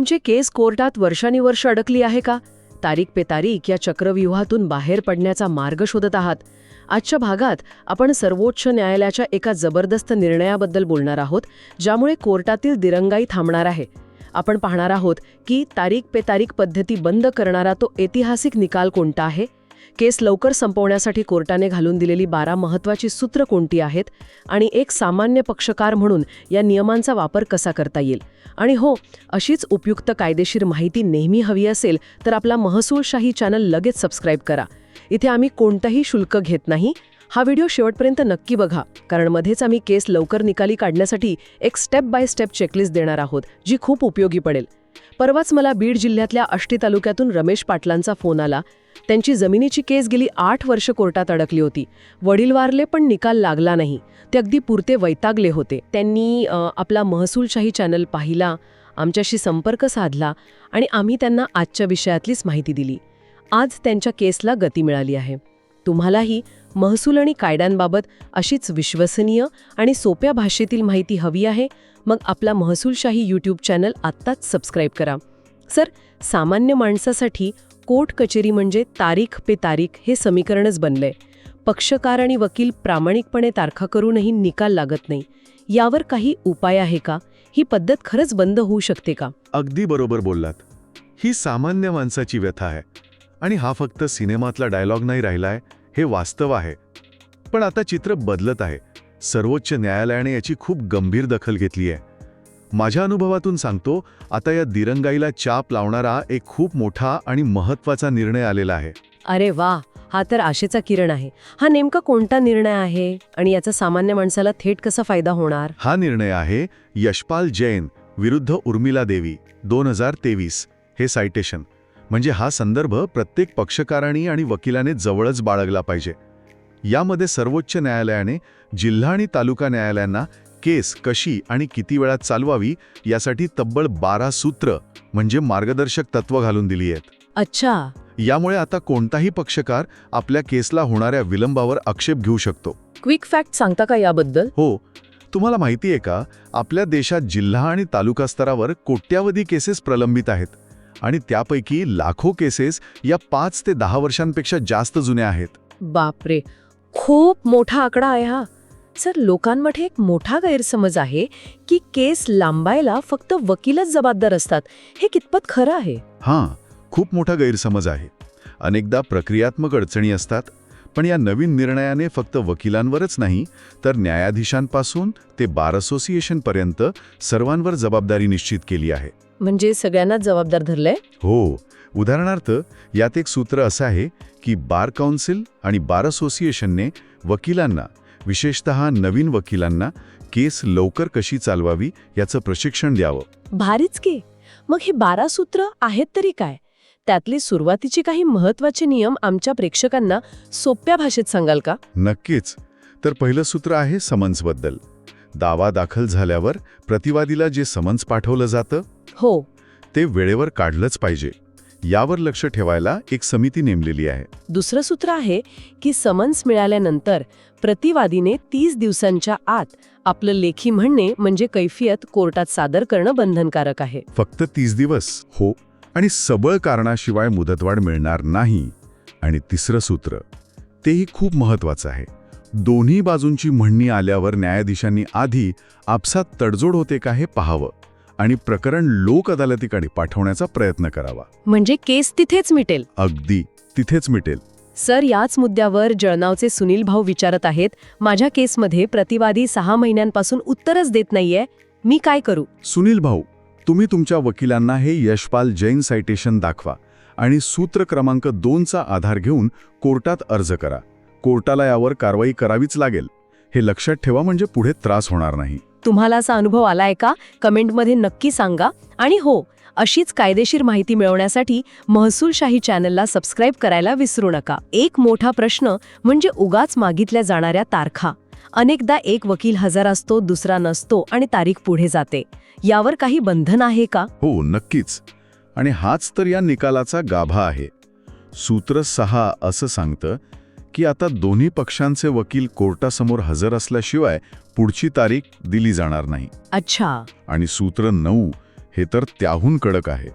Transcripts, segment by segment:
तुमची केस कोर्टात वर्षानुवर्ष अडकली आहे का? तारीख पे तारीख या चक्रव्यूहातून बाहेर पडण्याचा मार्ग शोधत आहात. आजच्या भागात आपण सर्वोच्च न्यायालयाच्या एका जबरदस्त निर्णयाबद्दल बोलणार आहोत ज्यामुळे कोर्टातील दिरंगाई थांबणार आहे. आपण पाहणार आहोत की तारीख पे तारीख पद्धती बंद करणारा तो ऐतिहासिक निकाल कोणता आहे? केस लवकर संपवण्यासाठी कोर्टाने घालून दिलेली बारा महत्त्वाची सूत्र कोणती आहेत आणि एक सामान्य पक्षकार म्हणून या नियमांचा वापर कसा करता येईल? आणि हो अशीच उपयुक्त कायदेशीर माहिती नेहमी हवी असेल तर आपला महसूलशाही चॅनल लगेच सबस्क्राईब करा. इथे आम्ही कोणतंही शुल्क घेत नाही. हा व्हिडिओ शेवटपर्यंत नक्की बघा कारण मध्येच आम्ही केस लवकर निकाली काढण्यासाठी एक स्टेप बाय स्टेप चेकलिस्ट देणार आहोत जी खूप उपयोगी पडेल. परवाच मला बीड जिल्ह्यातल्या आष्टी तालुक्यातून रमेश पाटलांचा फोन आला. त्यांची जमिनीची केस गेली आठ वर्ष कोर्टात अडकली होती. वडील वारले पण निकाल लागला नाही. ते अगदी पुरते वैतागले होते. त्यांनी आपला महसूलशाही चॅनल पाहिला आमच्याशी संपर्क साधला आणि आम्ही त्यांना आजच्या विषयातलीच माहिती दिली. आज त्यांच्या केसला गती मिळाली आहे. तुम्हालाही महसूल आणि कायद्यांबाबत अशीच विश्वसनीय आणि सोप्या भाषेतील माहिती हवी आहे मग आपला महसूलशाही यूट्यूब चॅनल आत्ताच सबस्क्राईब करा. सर सामान्य माणसासाठी कोर्ट कचेरी म्हणजे तारीख पे तारीख हे समीकरणच बनले. पक्षकार आणि वकील प्रामाणिकपणे तारखा करूनही निकाल लागत नाही. यावर काही उपाय आहे का? ही पद्धत खरंच बंद होऊ शकते का? अगदी बरोबर बोललात. ही सामान्य माणसाची व्यथा आहे आणि हा फक्त सिनेमातला डायलॉग नाही राहिलाय हे वास्तव आहे. पण आता चित्र बदलत आहे. सर्वोच्च न्यायालयाने याची खूप गंभीर दखल घेतली आहे. माझ्या अनुभवातून सांगतो आता या दिरंगाईला चाप लावणारा एक खूप मोठा आणि महत्त्वाचा निर्णय आलेला आहे. अरे वा हा तर आशेचा किरण आहे. हा नेमका कोणता निर्णय आहे? आणि याचा सामान्य माणसाला थेट कसा फायदा होणार? हा निर्णय आहे यशपाल जैन विरुद्ध उर्मिला देवी दोन हजार तेवीस हे सायटेशन म्हणजे हा संदर्भ प्रत्येक पक्षकारांनी आणि वकिलाने जवळच बाळगला पाहिजे. यामध्ये सर्वोच्च न्यायालयाने जिल्हा आणि तालुका न्यायालयांना केस कशी आणि किती वेळात चालवावी यासाठी तब्बल बारा सूत्र म्हणजे मार्गदर्शक तत्व घालून दिली आहेत. अच्छा. यामुळे आता कोणताही पक्षकार आपल्या केसला होणाऱ्या विलंबावर आक्षेप घेऊ शकतो. क्विक फॅक्ट सांगता का याबद्दल? हो. तुम्हाला माहिती आहे का आपल्या देशात जिल्हा आणि तालुका स्तरावर कोट्यावधी केसेस प्रलंबित आहेत आणि त्यापैकी लाखो केसेस या पाच ते दहा वर्षांपेक्षा जास्त जुन्या आहेत. बापरे. खूप मोठा आकडा आहे हा. सर लोकांमध्ये एक मोठा गैरसमज आहे की केस लांबायला फक्त वकीलच जबाबदार असतात. हे कितपत खरं आहे? हां खूप मोठा गैरसमज आहे. अनेकदा प्रक्रियात्मक अडचणी असतात पण या नवीन निर्णयाने फक्त वकिलांवरच नाही तर न्यायाधीशांपासून ते बार असोसिएशनपर्यंत सर्वांवर जबाबदारी निश्चित केली आहे. म्हणजे सगळ्यांनाच जबाबदार धरलंय? हो उदाहरणार्थ यात एक सूत्र असं आहे की बार काउन्सिल आणि बार असोसिएशनने वकिलांना विशेषतः नवीन वकिलांना केस लवकर कशी चालवावी याचं प्रशिक्षण द्यावं. भारीच की. मग ही बारा सूत्र आहेत तरी काय? त्यातली सुरुवातीची काही महत्त्वाचे नियम आमच्या प्रेक्षकांना सोप्या भाषेत सांगाल का? नक्कीच. तर पहिलं सूत्र आहे समन्सबद्दल. दावा दाखल झाल्यावर प्रतिवादीला जे समन्स पाठवलं जातं हो. ते वेळेवर काढलंच पाहिजे. यावर लक्ष ठेवायला एक समिती नेमलेली आहे. दुसरं सूत्र आहे की समन्स मिळाल्यानंतर प्रतिवादीने तीस दिवसांच्या आत आपलं लेखी म्हणणे म्हणजे कैफियत कोर्टात सादर करणं बंधनकारक आहे. फक्त तीस दिवस हो आणि सबळ कारणाशिवाय मुदतवाढ मिळणार नाही. आणि तिसरं सूत्र तेही खूप महत्वाचं आहे. दोन्ही बाजूंची म्हणणी आल्यावर न्यायाधीशांनी आधी आपसात तडजोड होते का हे पाहावं. आणि प्रकरण लोक अदालतीकडे पाठवण्याचा प्रयत्न करावा. म्हणजे केस तिथेच मिटेल. अगदी तिथेच मिटेल. सर याच मुद्द्यावर जळनावचे सुनील भाऊ विचारत आहेत माझ्या केसमध्ये प्रतिवादी सहा महिन्यांपासून उत्तरच देत नाहीये. मी काय करू? सुनील भाऊ तुम्ही तुमच्या वकिलांना हे यशपाल जैन सायटेशन दाखवा आणि सूत्र क्रमांक दोनचा आधार घेऊन कोर्टात अर्ज करा. कोर्टाला यावर कारवाई करावीच लागेल. हे लक्षात ठेवा म्हणजे पुढे त्रास होणार नाही. तुम्हाला असा अनुभव आलाय का? कमेंटमध्ये नक्की सांगा. आणि हो अशीच कायदेशीर माहिती मिळवण्यासाठी महसूलशाही चॅनलला सबस्क्राईब करायला विसरू नका. एक मोठा प्रश्न म्हणजे उगाच मागितल्या जाणाऱ्या तारखा. अनेकदा एक वकील हजर असतो दुसरा नसतो आणि तारीख पुढे जाते. यावर काही बंधन आहे का? हो नक्कीच. आणि हाच तर या निकालाचा गाभा आहे. सूत्र सहा असं सांगतं की आता दोन्ही पक्षांचे वकील कोर्टासमोर हजर असल्याशिवाय पुढची तारीख दिली जाणार नाही. अच्छा. आणि सूत्र नऊ हे तर त्याहून कडक आहे.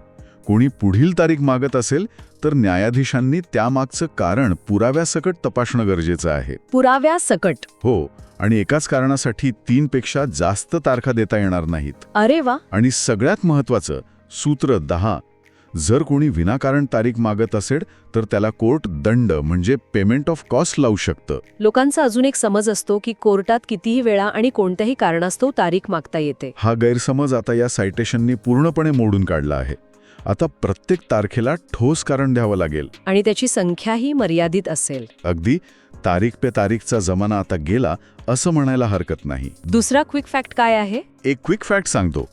कोणी पुढील तारीख मागत असेल तर न्यायाधीशांनी त्यामागचं कारण पुराव्यासकट तपासणं गरजेचं आहे. पुराव्या सकट हो आणि एकाच कारणासाठी तीनपेक्षा जास्त तारखा देता येणार नाहीत. अरे वा. आणि सगळ्यात महत्वाचं सूत्र दहा जर कोणी विनाकारण तारीख मागत असेल तर त्याला कोर्ट दंड म्हणजे पेमेंट ऑफ कॉस्ट लावू शकतं. लोकांचा अजून एक समज असतो की कोर्टात कितीही वेळा आणि कोणत्याही कारणास्तव तारीख मागता येते. हा गैरसमज आता या सायटेशननी पूर्णपणे मोडून काढला आहे. आता प्रत्येक तारखेला ठोस कारण द्यावं लागेल. आणि त्याची संख्याही मर्यादित असेल. अगदी तारीख पे तारीखचा जमाना आता गेला असं म्हणायला हरकत नाही. दुसरा क्विक फॅक्ट काय आहे? एक क्विक फॅक्ट सांगतो.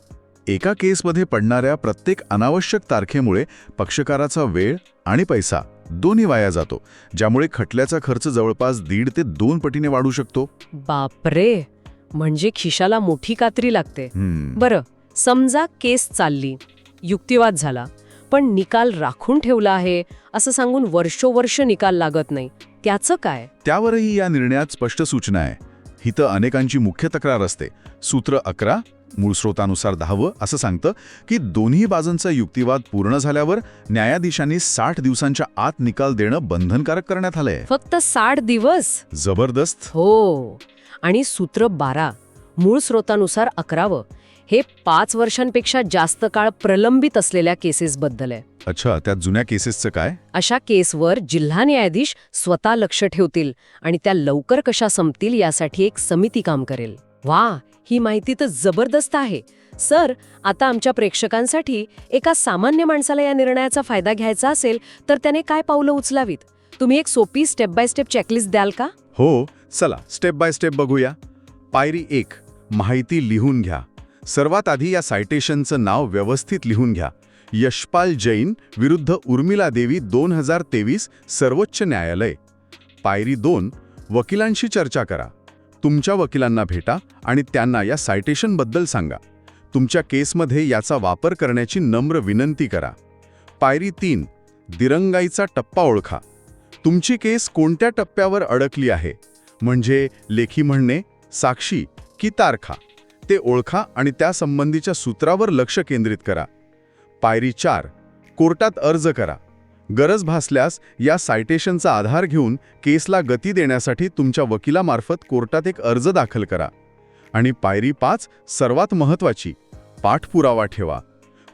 एका केसमध्ये पडणाऱ्या प्रत्येक अनावश्यक तारखेमुळे पक्षकाराचा वेळ आणि पैसा दोन्ही वाया जातो ज्यामुळे खटल्याचा खर्च जवळपास दीड ते दोन पटीने वाढू शकतो. बापरे! म्हणजे खिशाला मोठी कात्री लागते. बरं समजा केस चालली युक्तिवाद झाला पण निकाल राखून ठेवला आहे असं सांगून वर्षोवर्ष निकाल लागत नाही त्याचं काय? त्यावरही या निर्णयात स्पष्ट सूचना आहे. ही तर अनेकांची मुख्य तक्रार असते. सूत्र अकरा मूळ स्रोतानुसार दहावं असं सांगतं की दोन्ही बाजूंचा युक्तिवाद पूर्ण झाल्यावर न्यायाधीशांनी साठ दिवसांच्या आत निकाल देणं बंधनकारक करण्यात आलंय. फक्त साठ दिवस? जबरदस्त. हो. आणि सूत्र बारा मूळ स्रोतानुसार अकरावं हे पाच वर्षांपेक्षा जास्त काळ प्रलंबित असलेल्या केसेसबद्दल आहे. अच्छा त्यात जुन्या केसेसचं काय? अशा केसवर जिल्हा न्यायाधीश स्वतः लक्ष ठेवतील आणि त्या लवकर कशा संपतील यासाठी एक समिती काम करेल. वा ही माहिती तर जबरदस्त आहे. सर आता आमच्या प्रेक्षकांसाठी एका सामान्य माणसाला या निर्णयाचा फायदा घ्यायचा असेल तर त्याने काय पावलं उचलावीत? तुम्ही एक सोपी स्टेप बाय स्टेप चेकलिस्ट द्याल का? हो चला स्टेप बाय स्टेप बघूया. पायरी एक माहिती लिहून घ्या. सर्वात आधी या सायटेशनचं नाव व्यवस्थित लिहून घ्या. यशपाल जैन विरुद्ध उर्मिला देवी दोन हजार तेवीस सर्वोच्च न्यायालय. पायरी दोन वकिलांशी चर्चा करा. तुमच्या वकिलांना भेटा आणि त्यांना या सायटेशनबद्दल सांगा. तुमच्या केसमध्ये याचा वापर करण्याची नम्र विनंती करा. पायरी तीन दिरंगाईचा टप्पा ओळखा. तुमची केस कोणत्या टप्प्यावर अडकली आहे? म्हणजे लेखी म्हणणे साक्षी की तारखा? ते ओळखा आणि त्यासंबंधीच्या सूत्रावर लक्ष केंद्रित करा. पायरी चार कोर्टात अर्ज करा. गरज भासल्यास या सायटेशनचा आधार घेऊन केसला गती देण्यासाठी तुमच्या वकिलामार्फत कोर्टात एक अर्ज दाखल करा. आणि पायरी पाच सर्वात महत्त्वाची पाठपुरावा ठेवा.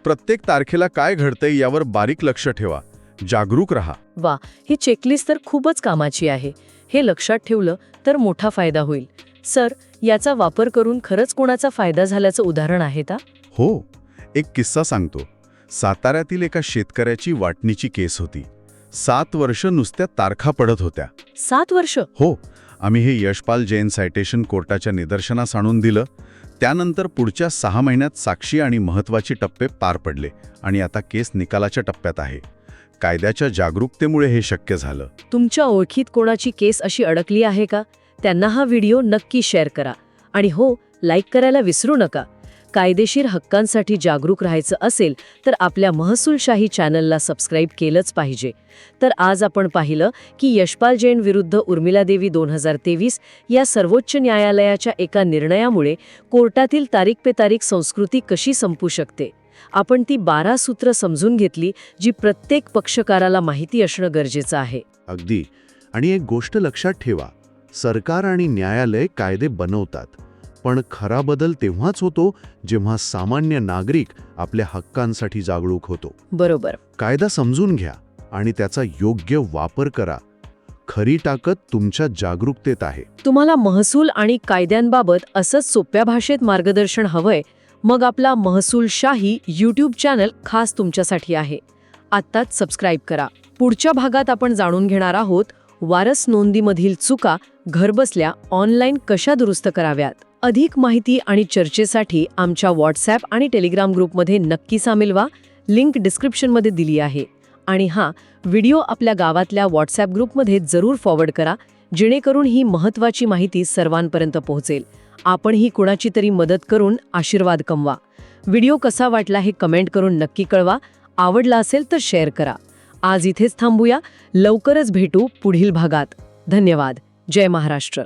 प्रत्येक तारखेला काय घडतंय यावर बारीक लक्ष ठेवा. जागरूक रहा. वा ही चेकलिस्ट तर खूपच कामाची आहे. हे लक्षात ठेवलं तर मोठा फायदा होईल. सर याचा वापर करून खरंच कोणाचा फायदा झाल्याचं उदाहरण आहे का? हो एक किस्सा सांगतो. साताऱ्यातील एका शेतकऱ्याची वाटणीची केस होती. सात वर्ष नुसत्या तारखा पडत होत्या. सात वर्ष? हो आम्ही हे यशपाल जैन सायटेशन कोर्टाच्या निदर्शनास आणून दिलं. त्यानंतर पुढच्या सहा महिन्यात साक्षी आणि महत्त्वाचे टप्पे पार पडले आणि आता केस निकालाच्या टप्प्यात आहे. कायद्याच्या जागरूकतेमुळे हे शक्य झालं. तुमच्या ओळखीत कोणाची केस अशी अडकली आहे का? त्यांना हा व्हिडिओ नक्की शेअर करा. आणि हो लाईक करायला विसरू नका. कायदेशीर हक्कांसाठी जागरूक राहायचं असेल तर आपल्या महसूलशाही चॅनलला सबस्क्राईब केलंच पाहिजे. तर आज आपण पाहिलं की यशपाल जैन विरुद्ध उर्मिला देवी दोन हजार तेवीस या सर्वोच्च न्यायालयाच्या एका निर्णयामुळे कोर्टातील तारीख पे तारीख संस्कृती कशी संपू शकते? आपण ती बारा सूत्र समजून घेतली जी प्रत्येक पक्षकाराला माहिती असणं गरजेचं आहे. अगदी. आणि एक गोष्ट लक्षात ठेवा सरकार आणि न्यायालय कायदे बनवतात. पण खरा बदल तेव्हाच होतो जेव्हा सामान्य नागरिक आपल्या हक्कांसाठी जागरूक होतो. बरोबर. कायदा समजून घ्या आणि त्याचा योग्य वापर करा. खरी ताकद तुमच्या जागरूकतेत आहे. तुम्हाला महसूल आणि कायद्यांबाबत असंच सोप्या भाषेत मार्गदर्शन हवंय मग आपला महसूलशाही यूट्यूब चॅनल खास तुमच्यासाठी आहे. आत्ताच सबस्क्राईब करा. पुढच्या भागात आपण जाणून घेणार आहोत वारस नोंदीमधील चुका घरबसल्या ऑनलाईन कशा दुरुस्त कराव्यात? अधिक माहिती आणि चर्चेसाठी आमच्या व्हॉट्सॲप आणि टेलिग्राम ग्रुपमध्ये नक्की सामील व्हा. लिंक डिस्क्रिप्शनमध्ये दिली आहे. आणि हा व्हिडिओ आपल्या गावातल्या व्हॉट्सॲप ग्रुपमध्ये जरूर फॉरवर्ड करा जेणेकरून ही महत्त्वाची माहिती सर्वांपर्यंत पोहोचेल. आपणही कुणाची तरी मदत करून आशीर्वाद कमवा. व्हिडिओ कसा वाटला हे कमेंट करून नक्की कळवा. आवडला असेल तर शेअर करा. आज इथेच थांबूया. लवकरच भेटू पुढील भागात. धन्यवाद. जय महाराष्ट्र.